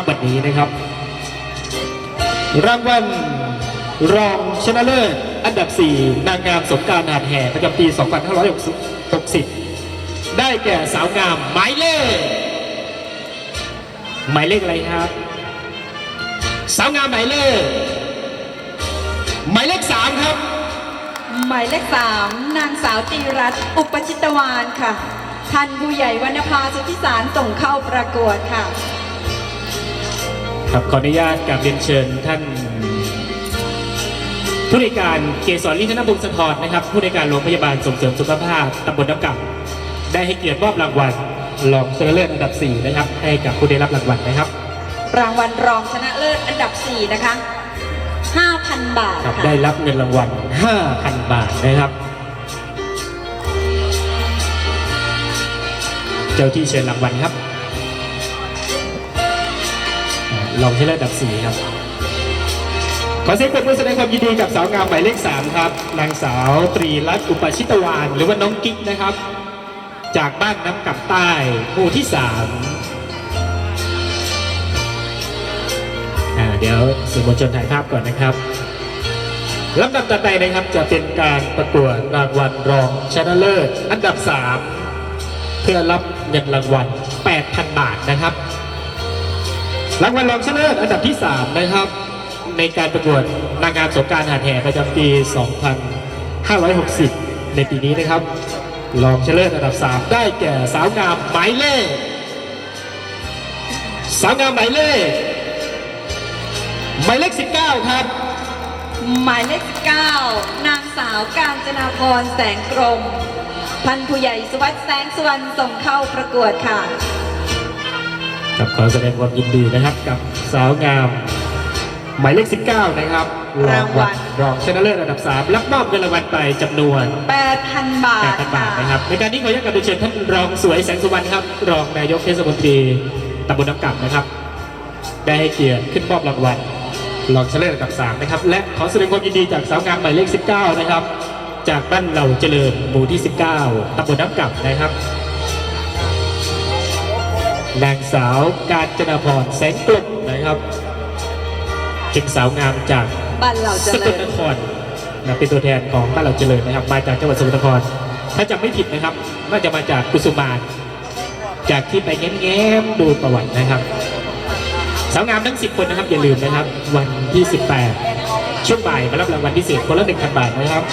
รับบัตรนี้นะครับ รางวัลรองชนะเลิศอันดับ 4 นางงามสงการหาดแห่ประจำปี 2560 ได้แก่สาวงามหมายเลข หมายเลขอะไรครับ สาวงามหมายเลข หมายเลขสามครับ หมายเลขสามนางสาวตีรัตน์อุปชิตวานค่ะ ท่านผู้ใหญ่วรรณภาสุทธิสารส่งเข้าประกวดค่ะ ครับขออนุญาตกราบเรียนเชิญท่านผู้ในวยการเกษรลิธนบุญสะทรนะครับ ผู้ในวยการโรงพยาบาลส่งเสริมสุขภาพตำบลน้ำกับได้ให้เกียรติมอบรางวัลรองชนะเลิศอันดับ 4 นะครับ ให้กับผู้ได้รับรางวัลนะครับ รางวัลรองชนะเลิศอันดับ 4 นะคะ 5,000 บาทครับค่ะได้รับเงินรางวัล 5,000 บาทนะครับ เจ้าที่เชิญรางวัลครับ รองชนะเลิศอันดับ4ครับ ขอเสียงปรบมือแสดงความยินดีกับสาวงามหมายเลข3ครับ นางสาวตรีรัตน์อุปชิตวาน หรือว่าน้องกิ๊กนะครับ จากบ้านน้ำกับใต้หมู่ที่3อ่าเดี๋ยวสื่อมวลชนถ่ายภาพก่อนนะครับลำดับต่อไปนะครับจะเป็นการประกวดรางวัลรองชนะเลิศอันดับ 3 เพื่อรับเงินรางวัล 8,000 บาทนะครับ รางวัลรองชนะเลิศอันดับที่ 3 นะครับ ในการประกวดนางงามสงการหาดแห่ประจำปี 2560 ในปีนี้นะครับรองชนะเลิศอันดับ 3 ได้แก่สาวงามหมายเลขสาวงามหมายเลขหมายเลข 19 ครับ หมายเลข9นางสาวการจนาพรแสงกรมท่านผู้ใหญ่สวัสดิ์แสงสุวรรณส่งเข้าประกวดค่ะ ครับขอแสดงความยินดีนะครับกับสาวงาม หมายเลข 19 นะครับรางวัลรองชนะเลิศอันดับ 3 รับมอบเงินรางวัลไปจำนวน 8,000 บาท8,000บาค่ะทนะครับในการนี้ขออนุญาตกราบเรียนเชิญท่านรองสวยแสงสุวรรณครับ รองนายกเทศมนตรีตำบลน้ำกำนะครับ ได้ให้เกียรติขึ้นมอบรางวัลรองชนะเลิศอันดับ 3 นะครับ และขอแสดงความยินดีจากสาวงามหมายเลข 19 นะครับ จากบ้านเหล่าเจริญหมู่ที่ 19ตำบลน้ำกำนะครับ นางสาวการจนาพรแสงกลมนะครับเป็นสาวงามจากบ้านเราเจสกริลญนครนะเป็นตัวแทนของบ้านเราเจริญนะครับ มาจากจังหวัดสกลนคร ถ้าจำไม่ผิดนะครับ น่าจะมาจากกุสุมานจากที่ไปแง้มๆดูประวัตินะครับสาวงามทั้ง 10 คนนะครับ อย่าลืมนะครับ วันที่ 18 ช่วงบ่ายมารับรางวัลพิเศษคนละ1,000บาทนะครับ